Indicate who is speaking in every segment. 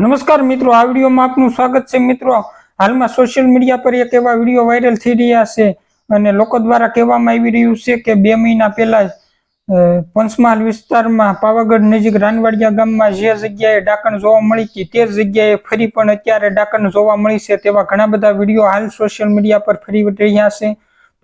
Speaker 1: નમસ્કાર મિત્રો, આ વિડીયોમાં આપનું સ્વાગત છે. મિત્રો, હાલમાં સોશિયલ મીડિયા પર એક એવા વીડિયો વાયરલ થઈ રહ્યા છે અને લોકો દ્વારા કહેવામાં આવી રહ્યું છે કે બે મહિના પહેલા પંચમહાલ વિસ્તારમાં પાવાગઢ નજીક રાનવાડિયા ગામમાં જે જગ્યાએ ડાકણ જોવા મળી હતી, તે જગ્યાએ ફરી પણ અત્યારે ડાકણ જોવા મળી છે તેવા ઘણા બધા વીડિયો હાલ સોશિયલ મીડિયા પર ફરી રહ્યા છે.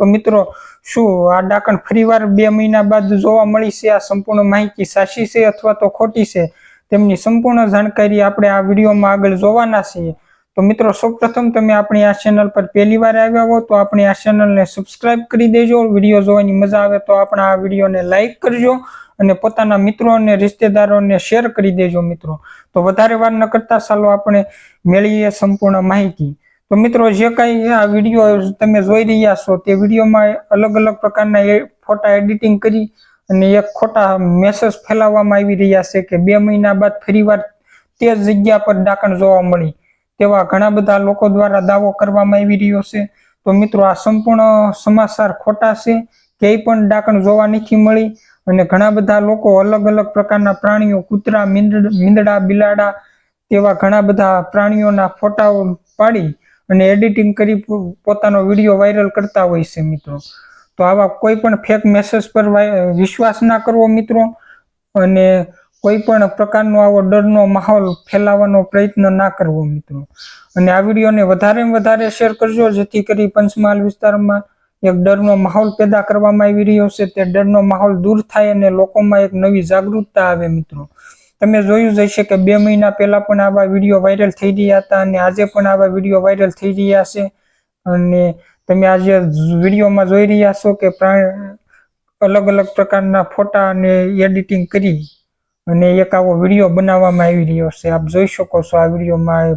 Speaker 1: તો મિત્રો, શું આ ડાકણ ફરીવાર બે મહિના બાદ જોવા મળી છે? આ સંપૂર્ણ માહિતી સાચી છે અથવા તો ખોટી છે? તેમની સંપૂર્ણ જાણકારી આપણે આ વિડીયોમાં આગળ જોવાના છીએ. તો મિત્રો, સૌપ્રથમ તમે આપણી આ ચેનલ પર પહેલી વાર આવ્યા હો તો આપણી આ ચેનલને સબસ્ક્રાઇબ કરી દેજો. વીડિયો જોવાની મજા આવે તો આપણા આ વિડીયોને લાઈક કરજો અને પોતાના મિત્રો અને રિશ્તેદારોને શેર કરી દેજો મિત્રો. તો વધારે વાર ન કરતા ચાલો આપણે મેળવીએ સંપૂર્ણ માહિતી. તો મિત્રો, જે કાંઈ આ વીડિયો તમે જોઈ રહ્યા છો તે વિડીયોમાં અલગ અલગ પ્રકારના ફોટા એડિટિંગ કરી અને એક ખોટા મેસેજ ફેલાવવામાં આવી રહ્યા છે કે બે મહિના બાદ ફરીવાર તે જ જગ્યા પર ડાકણ જોવા મળી. તેવા ઘણા બધા લોકો દ્વારા દાવો કરવામાં આવી રહ્યો છે. તો મિત્રો, આ સંપૂર્ણ સમાચાર ખોટા છે ક્યાંય પણ ડાકણ જોવા નથી મળી અને ઘણા બધા લોકો અલગ અલગ પ્રકારના પ્રાણીઓ, કૂતરા, મીંદ- મીંદડા, બિલાડા તેવા ઘણા બધા પ્રાણીઓના ફોટાઓ પાડી અને એડિટિંગ કરી પોતાનો વીડિયો વાયરલ કરતા હોય છે મિત્રો. તો આવા કોઈ પણ ફેક મેસેજ પર વિશ્વાસ ના કરવો મિત્રો. અને કોઈ પણ પ્રકારનો આવો ડરનો માહોલ ફેલાવવાનો પ્રયત્ન ના કરવો મિત્રો. અને આ વિડીયોને વધારે વધારે શેર કરજો, જેથી કરી પંચમહાલ વિસ્તારમાં એક ડરનો માહોલ પેદા કરવામાં આવી રહ્યો છે. તે ડરનો માહોલ દૂર થાય અને લોકોમાં એક નવી જાગૃતતા આવે મિત્રો. તમે જોયું જ હશે કે બે મહિના પહેલા પણ આવા વીડિયો વાયરલ થઈ રહ્યા હતા અને આજે પણ આવા વીડિયો વાયરલ થઈ રહ્યા છે. અને તમે આજે વિડીયોમાં જોઈ રહ્યા છો કે અલગ અલગ પ્રકારના ફોટા અને એડિટિંગ કરી અને એક આવો વીડિયો બનાવવામાં આવી રહ્યો છે. આપ જોઈ શકો છો આ વિડીયોમાં